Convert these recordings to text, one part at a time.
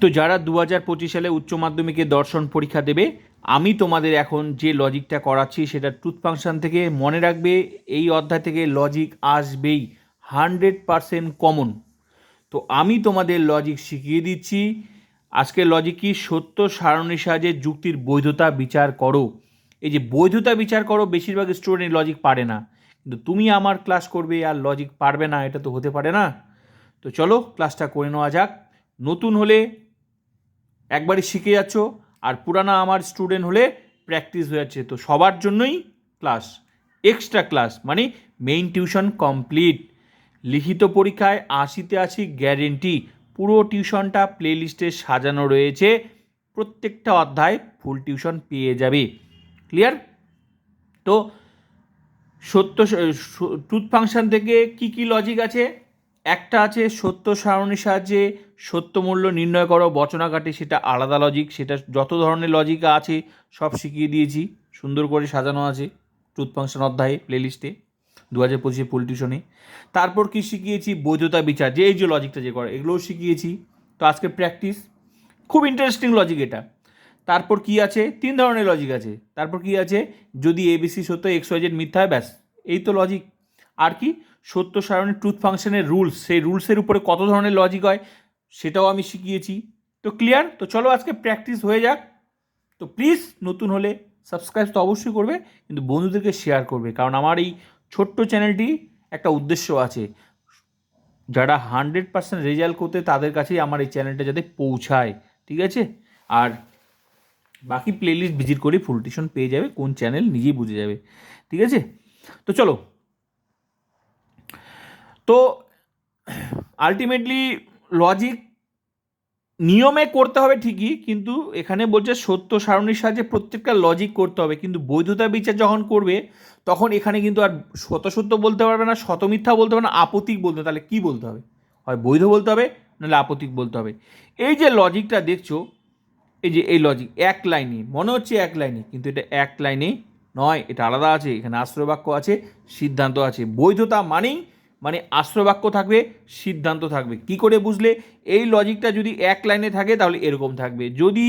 তো যারা দু হাজার পঁচিশ সালে উচ্চ মাধ্যমিকে দর্শন পরীক্ষা দেবে, আমি তোমাদের এখন যে লজিকটা করাচ্ছি সেটা ট্রুথ ফাংশন থেকে মনে রাখবে, এই অধ্যায় থেকে লজিক আসবেই হান্ড্রেড পারসেন্ট কমন তো আমি তোমাদের লজিক শিখিয়ে দিচ্ছি, আজকের লজিক কি? সত্য সারণী সাহায্যে যুক্তির বৈধতা বিচার করো। এই যে বৈধতা বিচার করো, বেশিরভাগ স্টুডেন্ট লজিক পারে না। কিন্তু তুমি আমার ক্লাস করবে আর লজিক পারবে না, এটা তো হতে পারে না। তো চলো ক্লাসটা করে নেওয়া যাক। নতুন হলে একবারই শিখে যাচ্ছ আর পুরানা আমার স্টুডেন্ট হলে প্র্যাকটিস হয়ে যাচ্ছে। তো সবার জন্যই ক্লাস এক্সট্রা ক্লাস মানে মেইন টিউশন কমপ্লিট লিখিত পরীক্ষায় আশিতে আশি গ্যারেন্টি পুরো টিউশনটা প্লেলিস্টে সাজানো রয়েছে। প্রত্যেকটা অধ্যায় ফুল টিউশন পেয়ে যাবে। ক্লিয়ার তো সত্য ট্রুথ ফাংশন থেকে কি কি লজিক আছে? একটা আছে সত্য সারণীর সাহায্যে সত্য মূল্য নির্ণয় করো বচনাঘাটে সেটা আলাদা লজিক সেটা যত ধরনের লজিক আছে, সব শিখিয়ে দিয়েছি, সুন্দর করে সাজানো আছে ট্রুথ ফাংশন অধ্যায়ে প্লেলিস্টে দু হাজার পঁচিশে ফুল টিউশনে তারপর কি শিখিয়েছি? বৈধতা বিচার, যে এই যে লজিকটা যে করে, এগুলোও শিখিয়েছি। তো আজকে প্র্যাকটিস খুব ইন্টারেস্টিং লজিক এটা। তারপর কি আছে? তিন ধরনের লজিক আছে। তারপর কি আছে? যদি এবিসি সত্য এক্স ওয়াই জেড মিথ্যা হয়, ব্যাস, এই তো লজিক আর কি? সত্য সারণী ট্রুথ ফাংশনের রুলস সেই রুলসের উপরে কত ধরনের লজিক হয়, সেটাও আমি শিখিয়েছি। তো ক্লিয়ার তো চলো আজকে প্র্যাকটিস হয়ে যাক। তো প্লিজ নতুন হলে সাবস্ক্রাইব তো অবশ্যই করবে, কিন্তু বন্ধুদেরকে শেয়ার করবে, কারণ আমার এই ছোট্ট চ্যানেলটি একটা উদ্দেশ্য আছে। যারা হান্ড্রেড পার্সেন্ট রেজাল্ট করতে তাদের কাছেই আমার এই চ্যানেলটা যাতে পৌঁছায়, ঠিক আছে? আর বাকি প্লেলিস্ট ভিজিট করে ফুল টিউশন পেয়ে যাবে, কোন চ্যানেল নিজেই বুঝে যাবে, ঠিক আছে? তো চলো তো আলটিমেটলি লজিক নিয়মে করতে হবে ঠিকই, কিন্তু এখানে বলছে সত্য সারণীর সাহায্যে প্রত্যেকটা লজিক করতে হবে। কিন্তু বৈধতা বিচার যখন করবে, তখন এখানে কিন্তু আর শত সত্য বলতে পারবে না শত মিথ্যা বলতে পারবে না আপতিক বলতে তাহলে কী বলতে হবে? হয় বৈধ বলতে হবে, নাহলে আপতিক বলতে হবে। এই যে লজিকটা দেখছ, এই যে এই লজিক এক লাইনে, মনে হচ্ছে এক লাইনে, কিন্তু এটা এক লাইনে নয়, এটা আলাদা আছে, এখানে আশ্রয় বাক্য আছে, সিদ্ধান্ত আছে। বৈধতা মানেই মানে আশ্রয় বাক্য থাকবে, সিদ্ধান্ত থাকবে। কি করে বুঝলে? এই লজিকটা যদি এক লাইনে থাকে, তাহলে এরকম থাকবে। যদি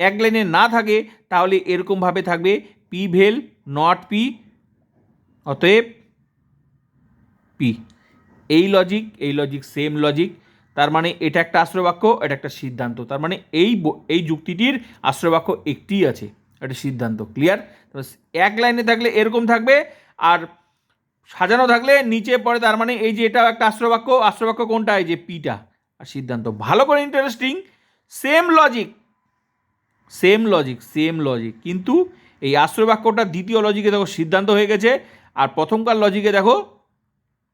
এক লাইনে না থাকে, তাহলে এরকমভাবে থাকবে পি ভেল নট পি অতএব পি এই লজিক এই লজিক সেম লজিক তার মানে এটা একটা আশ্রয় বাক্য এটা একটা সিদ্ধান্ত। তার মানে এই এই যুক্তিটির আশ্রয় বাক্য একটিই আছে, একটা সিদ্ধান্ত। ক্লিয়ার এক লাইনে থাকলে এরকম থাকবে, আর সাজানো থাকলে নিচে পড়ে, তার মানে এই যে এটাও একটা আশ্রয় বাক্য আশ্রয় বাক্য কোনটা? এই যে পিটা আর সিদ্ধান্ত, ভালো করে interesting same logic same logic same logic কিন্তু এই আশ্রয় বাক্যটা দ্বিতীয় লজিকে দেখো সিদ্ধান্ত হয়ে গেছে, আর প্রথমকার লজিকে দেখো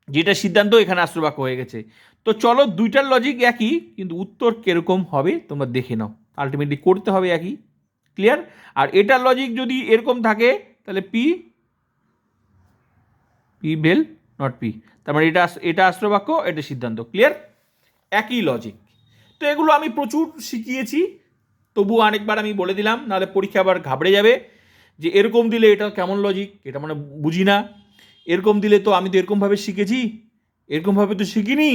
যেটা সিদ্ধান্ত, এখানে আশ্রয় বাক্য হয়ে গেছে। তো চলো দুইটার লজিক একই, কিন্তু উত্তর কীরকম হবে তোমরা দেখে নাও। আলটিমেটলি করতে হবে একই ক্লিয়ার আর এটার লজিক যদি এরকম থাকে, তাহলে P P vel not P তার মানে এটা এটা আশ্রয় বাক্য এটা সিদ্ধান্ত। ক্লিয়ার একই লজিক তো এগুলো আমি প্রচুর শিখিয়েছি, তবু অনেকবার আমি বলে দিলাম, নাহলে পরীক্ষা আবার ঘাবড়ে যাবে, যে এরকম দিলে এটা কেমন লজিক এটা মানে বুঝি না। এরকম দিলে তো আমি তো এরকমভাবে শিখেছি, এরকমভাবে তো শিখিনি।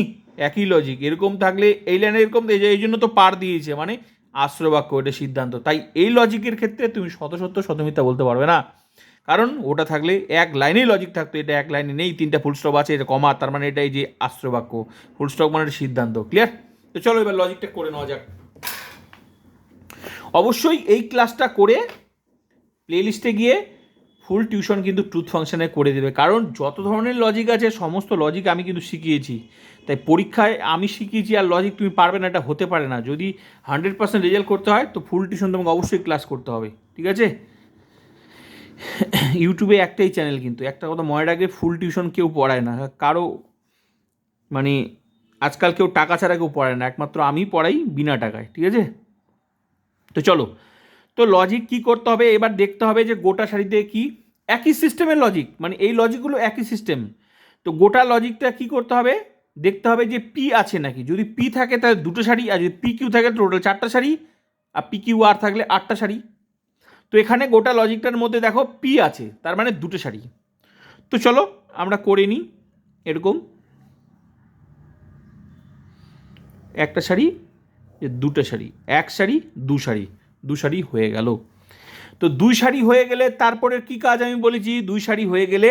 একই লজিক এরকম থাকলে এই লাইনে এরকম, এই জন্য তো পার দিয়েছে মানে আশ্রয় বাক্য এটা সিদ্ধান্ত। তাই এই লজিকের ক্ষেত্রে তুমি শত সত্য শত মিথ্যা বলতে পারবে না। কারণ ওটা থাকলে এক লাইনেই লজিক থাকতো, এটা এক লাইনে নেই, তিনটা ফুল স্টপ আছে, এটা কমা তার মানে এটাই যে আশ্রয় বাক্য ফুল স্টপ মানে সিদ্ধান্ত ক্লিয়ার তো চলো এবার লজিকটা করে নেওয়া যাক। অবশ্যই এই ক্লাসটা করে প্লেলিস্টে গিয়ে ফুল টিউশন কিন্তু ট্রুথ ফাংশনে করে দেবে, কারণ যত ধরনের লজিক আছে, সমস্ত লজিক আমি কিন্তু শিখিয়েছি। তাই পরীক্ষায় আমি শিখিয়েছি আর লজিক তুমি পারবে না, এটা হতে পারে না। যদি হান্ড্রেড পার্সেন্ট রেজাল্ট করতে হয়, তো ফুল টিউশন তোমাকে অবশ্যই ক্লাস করতে হবে, ঠিক আছে? ইউটিউবে একটাই চ্যানেল কিন্তু, একটা কথা মনে রাখবে ফুল টিউশন কেউ পড়ায় না। কারও মানে আজকাল কেউ টাকা ছাড়া কেউ পড়ায় না, একমাত্র আমি পড়াই বিনা টাকায়, ঠিক আছে? তো চলো, তো লজিক কি করতে হবে? এবার দেখতে হবে যে গোটা শাড়িতে কি, একই সিস্টেমের লজিক মানে এই লজিকগুলো একই সিস্টেম তো গোটা লজিকটা কি করতে হবে? দেখতে হবে যে পি আছে নাকি। যদি পি থাকে তাহলে দুটো শাড়ি আর যদি পি কিউ থাকে টোটাল চারটা শাড়ি আর পি কিউ আর থাকলে আটটা শাড়ি তো এখানে গোটা লজিকটার মধ্যে দেখো পি আছে, তার মানে দুটো শাড়ি তো চলো আমরা করে নিই, এরকম। একটা শাড়ি দুটো শাড়ি এক শাড়ি দু শাড়ি দু শাড়ি হয়ে গেল। তো দুই শাড়ি হয়ে গেলে তারপরে কি কাজ আমি বলেছি? দুই শাড়ি হয়ে গেলে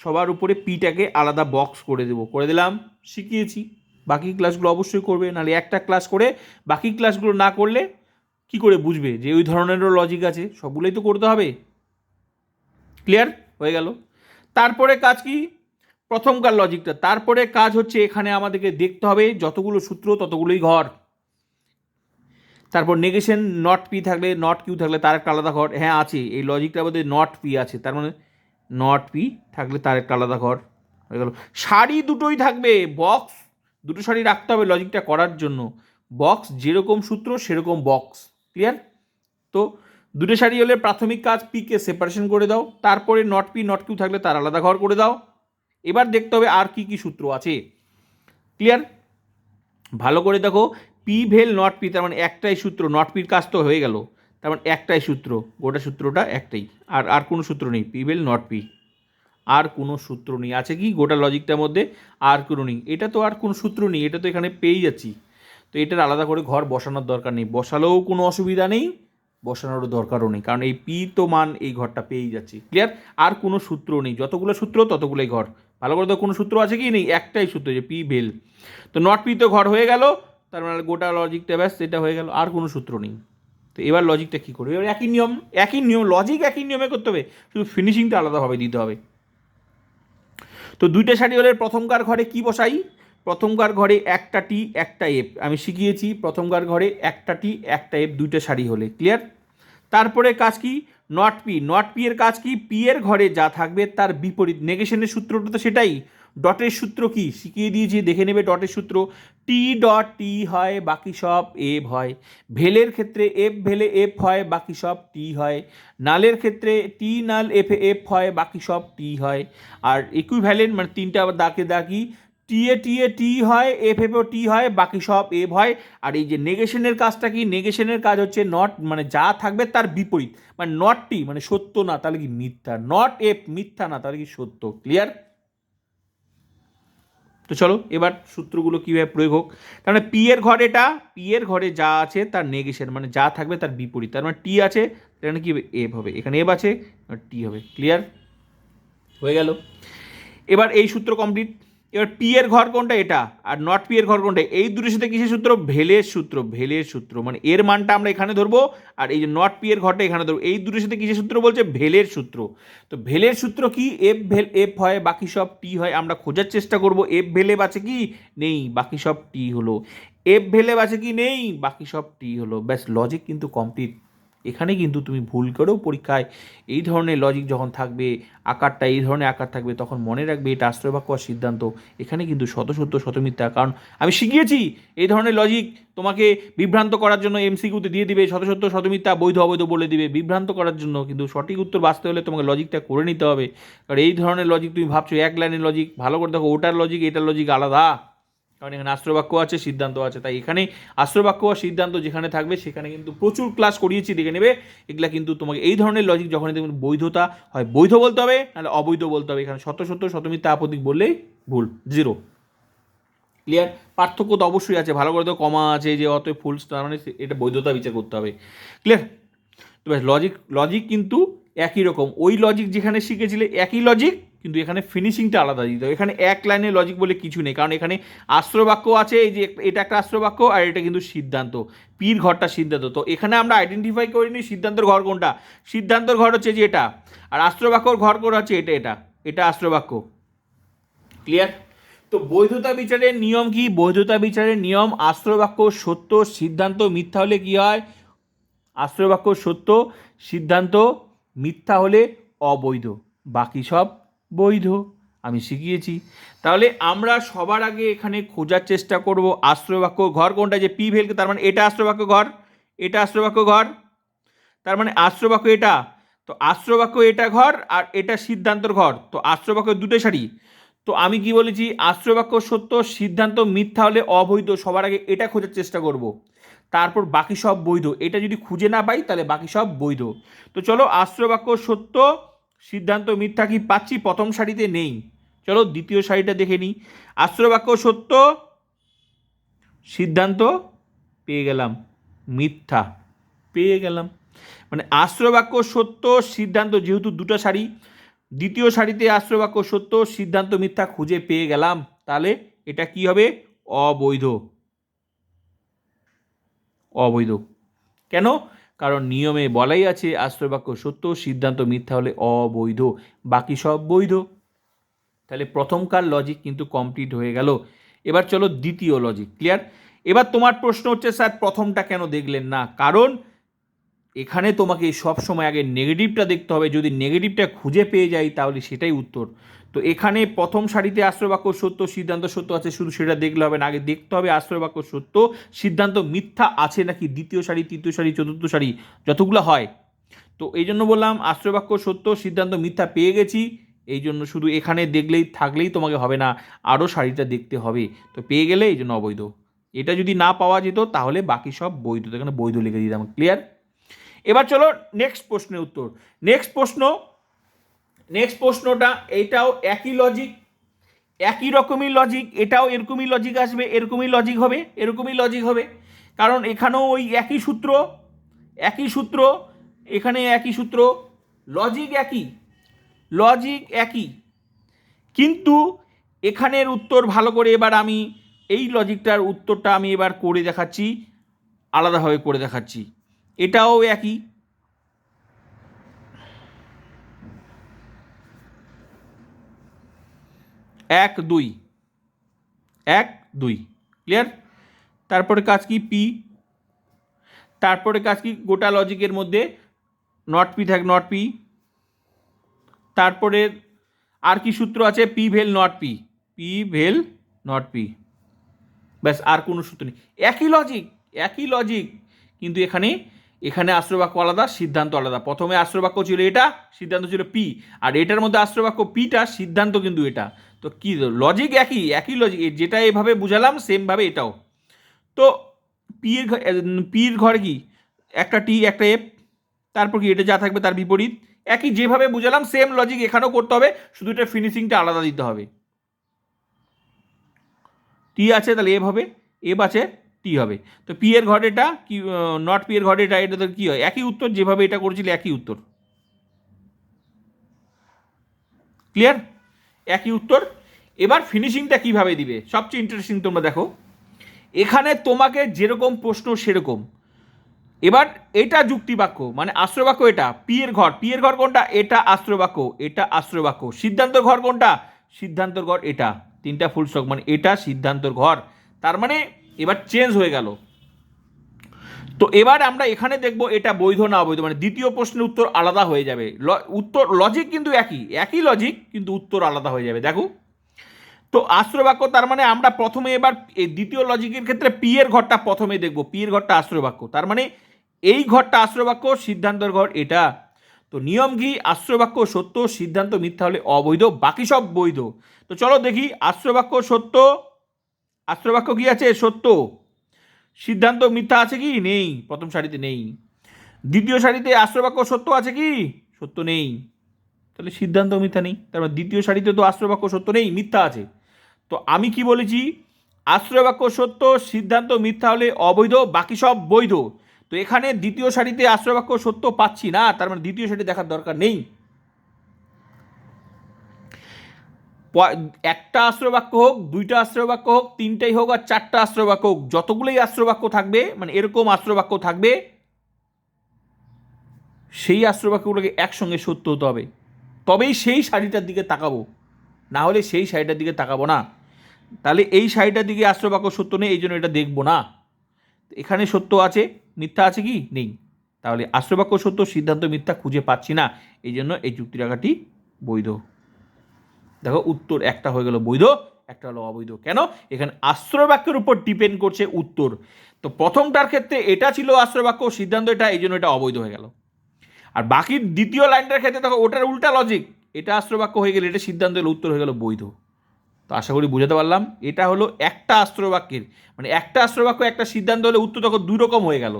সবার উপরে পিটাকে আলাদা বক্স করে দেবো, করে দিলাম, শিখিয়েছি। বাকি ক্লাসগুলো অবশ্যই করবে, নাহলে একটা ক্লাস করে বাকি ক্লাসগুলো না করলে কি করে বুঝবে যে ওই ধরনেরও লজিক আছে? সবগুলোই তো করতে হবে। ক্লিয়ার হয়ে গেল। তারপরে কাজ কি? প্রথমকার লজিকটা তারপরে কাজ হচ্ছে এখানে আমাদেরকে দেখতে হবে যতগুলো সূত্র, ততগুলোই ঘর। তারপর নেগেশন নট পি থাকলে নট কিউ থাকলে তার একটা আলাদা ঘর। হ্যাঁ আছে। এই লজিকটার মধ্যে নট পি আছে। তার মানে নট পি থাকলে তার একটা আলাদা ঘর। হয়ে গেল। শাড়ি দুটোই থাকবে। বক্স দুটো শাড়ি রাখতে হবে লজিকটা করার জন্য। বক্স যেরকম সূত্র, সেরকম বক্স ক্লিয়ার তো দুটো শাড়ি হলে প্রাথমিক কাজ পিকে সেপারেশন করে দাও, তারপরে নট পি নট কিউ থাকলে তার আলাদা ঘর করে দাও। এবার দেখতে হবে আর কি কি সূত্র আছে। ক্লিয়ার ভালো করে দেখো পি ভেল নট পি তার মানে একটাই সূত্র নট পির কাজ তো হয়ে গেল। তার মানে একটাই সূত্র, গোটা সূত্রটা একটাই। আর আর কোনো সূত্র নেই পি ভেল নট পি আর কোনো সূত্র নেই, আছে কি? গোটা লজিকটার মধ্যে আর কোনো নেই। এটা তো আর কোনো সূত্র নেই, এটা তো এখানে পেয়েই যাচ্ছি। তো এটার আলাদা করে ঘর বসানোর দরকার নেই। বসালেও কোনো অসুবিধা নেই, বসানোরও দরকারও নেই। কারণ এই পি তো মান এই ঘরটা পেয়েই যাচ্ছি। ক্লিয়ার আর কোনো সূত্র নেই। যতগুলো সূত্র, ততগুলোই ঘর। ভালো করে তো কোনো সূত্র আছে কি? নেই। একটাই সূত্র যে পি ভেল তো নট পি তো ঘর হয়ে গেল। তার মানে গোটা লজিকটা ব্যাস এটা হয়ে গেল। আর কোনো সূত্র নেই। তো এবার লজিকটা কী করবে? এবার একই নিয়ম একই নিয়ম লজিক একই নিয়মে করতে হবে। শুধু ফিনিশিংটা আলাদাভাবে দিতে হবে। তো দুইটা শাড়ি হলে প্রথমকার ঘরে কি বসাই? প্রথমকার ঘরে একটা টি, একটা এফ। আমি শিখিয়েছি প্রথমকার ঘরে একটা টি, একটা এফ, দুইটা শাড়ি হলে। ক্লিয়ার? তারপরে কাজ কি? Not P. নট পি এর কাজ কি? পি এর ঘরে যা থাকবে তার বিপরীত। নেগেশনের সূত্রটা তো সেটাই। ডটের সূত্র কি? শিখিয়ে দিয়েছি, দেখে নেবে ডটের সূত্র। টি ডট টি হয়, বাকি সব এফ হয়। ভেলের ক্ষেত্রে এফ ভেলে এফ হয়, বাকি সব টি হয়। নালের ক্ষেত্রে টি, নাল, এফ এফ হয়, বাকি সব টি হয়। আর ইকুইভ্যালেন্ট মানে তিনটা দাকে দাকি টি এ টি এ টি হয় এফ এফও টি হয় বাকি সব এফ হয়। আর এই যে নেগেশনের কাজটা কি? নেগেশনের কাজ হচ্ছে নট মানে যা থাকবে তার বিপরীত। মানে নট টি মানে সত্য না তাহলে কি মিথ্যা? নট এফ মিথ্যা না তাহলে কি সত্য? ক্লিয়ার তো চলো এবার সূত্রগুলো কীভাবে প্রয়োগ হোক। তার মানে পি এর ঘর এটা পি এর ঘরে যা আছে তার নেগেশন মানে যা থাকবে তার বিপরীত। তার মানে টি আছে এখানে কি এফ হবে। এখানে এফ আছে টি হবে। ক্লিয়ার হয়ে গেল। এবার এই সূত্র কমপ্লিট এবার পি এর ঘর কোনটা? এটা। আর নট পি এর ঘর কোনটা? এই দুটোর সাথে কিসের সূত্র? ভেলের সূত্র ভেলের সূত্র। মানে এর মানটা আমরা এখানে ধরবো, আর এই যে নট পি এর ঘরটা এখানে ধরবো। এই দুটোর সাথে কিসের সূত্র বলছে? ভেলের সূত্র। তো ভেলের সূত্র কি? এফ ভেল এফ হয়, বাকি সব টি হয়, আমরা খোঁজার চেষ্টা করব। এফ ভেলে আছে কি? নেই, বাকি সব টি হলো। এফ ভেলে আছে কি? নেই, বাকি সব টি হলো। ব্যাস লজিক কিন্তু কমপ্লিট এখানে কিন্তু তুমি ভুল করেও পরীক্ষায় এই ধরনের লজিক যখন থাকবে, আকারটা এই ধরনের আকার থাকবে, তখন মনে রাখবে এটা আশ্রয় বাক্য আর সিদ্ধান্ত। এখানে কিন্তু শত সত্য, শত মিথ্যা। কারণ আমি শিখিয়েছি, এই ধরনের লজিক তোমাকে বিভ্রান্ত করার জন্য এমসিকিউতে দিয়ে দিবে, শত সত্য, শত মিথ্যা, বৈধ, অবৈধ বলে দিবে। বিভ্রান্ত করার জন্য কিন্তু সঠিক উত্তর বাঁচতে হলে তোমাকে লজিকটা করে নিতে হবে। কারণ এই ধরনের লজিক তুমি ভাবছ, এক লাইনের লজিক ভালো করে দেখো, ওটার লজিক এটার লজিক আলাদা। কারণ এখানে আশ্রবাক্য আছে, সিদ্ধান্ত আছে। তাই এখানে আশ্রবাক্য আর সিদ্ধান্ত যেখানে থাকবে, সেখানে কিন্তু প্রচুর ক্লাস করিয়েছি, দেখে নেবে। এগুলা কিন্তু তোমাকে এই ধরনের লজিক যখন দেখবেন বৈধতা হয়, বৈধ বলতে হবে, নাহলে অবৈধ বলতে হবে। এখানে শত শত, শতমিথ্যা আপত্তিক বললেই ভুল জিরো ক্লিয়ার পার্থক্য তো অবশ্যই আছে, ভালো করে তো কমা আছে যে অত ফুল তার মানে এটা বৈধতা বিচার করতে হবে। ক্লিয়ার তো ব্যাস লজিক লজিক কিন্তু একই রকম। ওই লজিক যেখানে শিখেছিলে, একই লজিক কিন্তু এখানে ফিনিশিংটা আলাদা। দিতে হবে এখানে এক লাইনের লজিক বলে কিছু নেই, কারণ এখানে আশ্রবাক্য আছে, এই যে এটা একটা আশ্রবাক্য আর এটা কিন্তু সিদ্ধান্ত। পীর ঘরটা সিদ্ধান্ত। তো এখানে আমরা আইডেন্টিফাই করিনি সিদ্ধান্তের ঘর কোনটা। সিদ্ধান্তর ঘর হচ্ছে যে এটা, আর আশ্রবাক্যর ঘর কোনটা হচ্ছে এটা এটা। এটা আশ্রবাক্য ক্লিয়ার তো বৈধতা বিচারের নিয়ম কি? বৈধতা বিচারের নিয়ম আশ্রবাক্য সত্য, সিদ্ধান্ত মিথ্যা হলে কি হয়? আশ্রয়বাক্য সত্য, সিদ্ধান্ত মিথ্যা হলে অবৈধ। বাকি সব বৈধ, আমি শিখিয়েছি। তাহলে আমরা সবার আগে এখানে খোঁজার চেষ্টা করব আশ্রয়বাক্য ঘর কোনটা? যে পি ভেলকে তার মানে এটা আশ্রয়বাক্য ঘর, এটা আশ্রয়বাক্য ঘর, তার মানে আশ্রয়বাক্য এটা। তো আশ্রয়বাক্য এটা ঘর আর এটা সিদ্ধান্তর ঘর। তো আশ্রয়বাক্য দুটো শাড়ি তো আমি কি বলেছি? আশ্রয়বাক্য সত্য, সিদ্ধান্ত মিথ্যা হলে অবৈধ। সবার আগে এটা খোঁজার চেষ্টা করব। তারপর বাকি সব বৈধ। এটা যদি খুঁজে না পাই, তাহলে বাকি সব বৈধ। তো চলো, আশ্রয়বাক্য সত্য সিদ্ধান্ত মিথ্যা কি পাচ্ছি? প্রথম সারিতে নেই। চলো দ্বিতীয় সারিটা দেখে নিই। আশ্রবাক্য সত্য, সিদ্ধান্ত পেয়ে গেলাম। মিথ্যা, পেয়ে গেলাম। মানে আশ্রয় বাক্য সত্য, সিদ্ধান্ত যেহেতু দুটো শাড়ি দ্বিতীয় শাড়িতে আশ্রয় বাক্য সত্য, সিদ্ধান্ত মিথ্যা খুঁজে পেয়ে গেলাম। তাহলে এটা কি হবে? অবৈধ। অবৈধ। কেন? কারণ নিয়মে বলাই আছে আশ্রয় বাক্য সত্য, সিদ্ধান্ত মিথ্যা হলে অবৈধ, বাকি সব বৈধ। তাহলে প্রথমকার লজিক কিন্তু কমপ্লিট হয়ে গেল। এবার চলো দ্বিতীয় লজিক ক্লিয়ার এবার তোমার প্রশ্ন হচ্ছে, স্যার, প্রথমটা কেন দেখলেন না? কারণ এখানে তোমাকে সব সময় আগে নেগেটিভটা দেখতে হবে। যদি নেগেটিভটা খুঁজে পেয়ে যাই, তাহলে সেটাই উত্তর। তো এখানে প্রথম সারিতে আশ্রয় বাক্য সত্য, সিদ্ধান্ত সত্য আছে, শুধু সেটা দেখলে হবে না, আগে দেখতে হবে আশ্রয় বাক্য সত্য, সিদ্ধান্ত মিথ্যা আছে নাকি দ্বিতীয় সারি, তৃতীয় সারি, চতুর্থ সারি, যতগুলো হয়। তো এই জন্য বললাম আশ্রয় বাক্য সত্য, সিদ্ধান্ত মিথ্যা পেয়ে গেছি, এই জন্য শুধু এখানে দেখলেই, থাকলেই তোমাকে হবে না, আরও শাড়িটা দেখতে হবে। তো পেয়ে গেলে এই জন্য অবৈধ। এটা যদি না পাওয়া যেত, তাহলে বাকি সব বৈধ। এখানে বৈধ লিখে দিতাম ক্লিয়ার এবার চলো নেক্সট প্রশ্নের উত্তর। নেক্সট প্রশ্ন নেক্সট প্রশ্নটা এইটাও একই লজিক একই রকমই লজিক এটাও এরকমই লজিক আসবে, এরকমই লজিক হবে, এরকমই লজিক হবে। কারণ এখানেও ওই একই সূত্র একই সূত্র, এখানে একই সূত্র লজিক একই লজিক একই। কিন্তু এখানের উত্তর ভালো করে এবার আমি এই লজিকটার উত্তরটা আমি এবার করে দেখাচ্ছি, আলাদাভাবে করে দেখাচ্ছি। এটাও একই। এক, দুই। এক, দুই। ক্লিয়ার তারপরে কাজ কি? পি তারপরে কাজ কি? গোটা লজিকের মধ্যে নট পি থাক নট পি তারপরে আর কি সূত্র আছে? P vel not P P vel not P ব্যাস, আর কোনো সূত্র নেই। একই লজিক একই লজিক কিন্তু এখানে এখানে আশ্রয়বাক্য আলাদা, সিদ্ধান্ত আলাদা। প্রথমে আশ্রয়বাক্য ছিল এটা, সিদ্ধান্ত ছিল পি। আর এটার মধ্যে আশ্রয়বাক্য পিটা, সিদ্ধান্ত কিন্তু এটা। তো কি লজিক একই একই লজিক যেটা এভাবে বুঝালাম সেমভাবে এটাও। তো পির পির ঘরে কি? একটা টি, একটা এফ, তারপর কি এটা যা থাকবে তার বিপরীত। একই যেভাবে বুঝালাম সেম লজিক এখানেও করতে হবে, শুধু এটা ফিনিশিংটা আলাদা দিতে হবে। টি আছে তাহলে এফ হবে, এফ আছে টি হবে? তো পি এর ঘর এটা কি নট পি এর ঘর এটা তো কী হয়? একই উত্তর, যেভাবে এটা করেছিল, একই উত্তর। ক্লিয়ার একই উত্তর। এবার ফিনিশিংটা কীভাবে দিবে? সবচেয়ে ইন্টারেস্টিং তোমরা দেখো। এখানে তোমাকে যেরকম প্রশ্ন, সেরকম। এবার এটা যুক্তিবাক্য মানে আশ্রয়বাক্য এটা পি এর ঘর। পি এর ঘর কোনটা? এটা আশ্রয়বাক্য এটা আশ্রয়বাক্য। সিদ্ধান্তর ঘর কোনটা? সিদ্ধান্তর ঘর এটা। তিনটা ফুল স্টক মানে এটা সিদ্ধান্তর ঘর। তার মানে এবার চেঞ্জ হয়ে গেল। তো এবার আমরা এখানে দেখব এটা বৈধ না অবৈধ মানে দ্বিতীয় প্রশ্নের উত্তর আলাদা হয়ে যাবে। উত্তর লজিক কিন্তু একই একই লজিক কিন্তু উত্তর আলাদা হয়ে যাবে। দেখো, তো আশ্রয়বাক্য, তার মানে আমরা প্রথমে এবার এই দ্বিতীয় লজিকের ক্ষেত্রে পি এর ঘরটা প্রথমে দেখব পি এর ঘরটা আশ্রয়বাক্য। তার মানে এই ঘরটা আশ্রয়বাক্য, সিদ্ধান্তর ঘর এটা। তো নিয়ম কি? আশ্রয়বাক্য সত্য, সিদ্ধান্ত মিথ্যা হলে অবৈধ, বাকি সব বৈধ। তো চলো দেখি, আশ্রয়বাক্য সত্য আশ্রয়বাক্য কি আছে? সত্য। সিদ্ধান্ত মিথ্যা আছে কি? নেই। প্রথম সারিতে নেই। দ্বিতীয় সারিতে আশ্রয়বাক্য সত্য আছে কি? সত্য নেই। তাহলে সিদ্ধান্ত মিথ্যা নেই। তার মানে দ্বিতীয় সারিতে তো আশ্রয়বাক্য সত্য নেই, মিথ্যা আছে। তো আমি কি বলেছি? আশ্রয়বাক্য সত্য, সিদ্ধান্ত মিথ্যা হলে অবৈধ, বাকি সব বৈধ। তো এখানে দ্বিতীয় সারিতে আশ্রয়বাক্য সত্য পাচ্ছি না। তার মানে দ্বিতীয় সারি দেখার দরকার নেই। একটা আশ্রয়বাক্য হোক, দুইটা আশ্রয়বাক্য হোক, তিনটাই হোক আর চারটা আশ্রয়বাক্য হোক, যতগুলোই আশ্রয়বাক্য থাকবে মানে এরকম আশ্রয়বাক্য থাকবে, সেই আশ্রয়বাক্যগুলোকে একসঙ্গে সত্য হতে হবে। তবেই সেই শাড়িটার দিকে তাকাবো। না হলে সেই শাড়িটার দিকে তাকাবো না। তাহলে এই শাড়িটার দিকে আশ্রয়বাক্য সত্য নেই এই জন্য এটা দেখব না। এখানে সত্য আছে, মিথ্যা আছে কি? নেই। তাহলে আশ্রয়বাক্য সত্য, সিদ্ধান্ত মিথ্যা খুঁজে পাচ্ছি না। এই জন্য এই যুক্তি রাখাটি বৈধ। দেখো উত্তর একটা হয়ে গেল বৈধ, একটা হলো অবৈধ। কেন? এখানে আশ্রয় বাক্যের উপর ডিপেন্ড করছে উত্তর। তো প্রথমটার ক্ষেত্রে এটা ছিল আশ্রয় বাক্য সিদ্ধান্ত এটা, এই জন্য এটা অবৈধ হয়ে গেল। আর বাকি দ্বিতীয় লাইনটার ক্ষেত্রে দেখো, ওটার উল্টা লজিক এটা আশ্রয় বাক্য হয়ে গেলে এটা সিদ্ধান্ত হলো উত্তর হয়ে গেল বৈধ। তো আশা করি বুঝাতে পারলাম, এটা হলো একটা আশ্রয় বাক্যের মানে একটা আশ্রয় বাক্য একটা সিদ্ধান্ত হলে উত্তর তখন দুই রকম হয়ে গেল।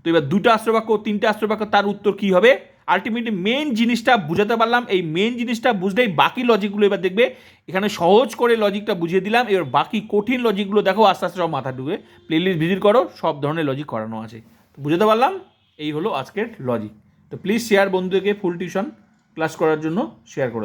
তো এবার দুটো আশ্রয় বাক্য তিনটে আশ্রয় বাক্য তার উত্তর কী হবে? আলটিমেটলি মেন জিনিসটা বুঝাতে পারলাম। এই মেন জিনিসটা বুঝলেই বাকি লজিকগুলো এবার দেখবে। এখানে সহজ করে লজিকটা বুঝিয়ে দিলাম। এবার বাকি কঠিন লজিকগুলো দেখো, আস্তে আস্তে সব মাথা ঢুকে। প্লেলিস্ট ভিজিট করো, সব ধরনের লজিক করানো আছে। বুঝাতে পারলাম? এই হলো আজকের লজিক তো প্লিজ শেয়ার বন্ধুদেরকে ফুল টিউশন ক্লাস করার জন্য শেয়ার করে দাও।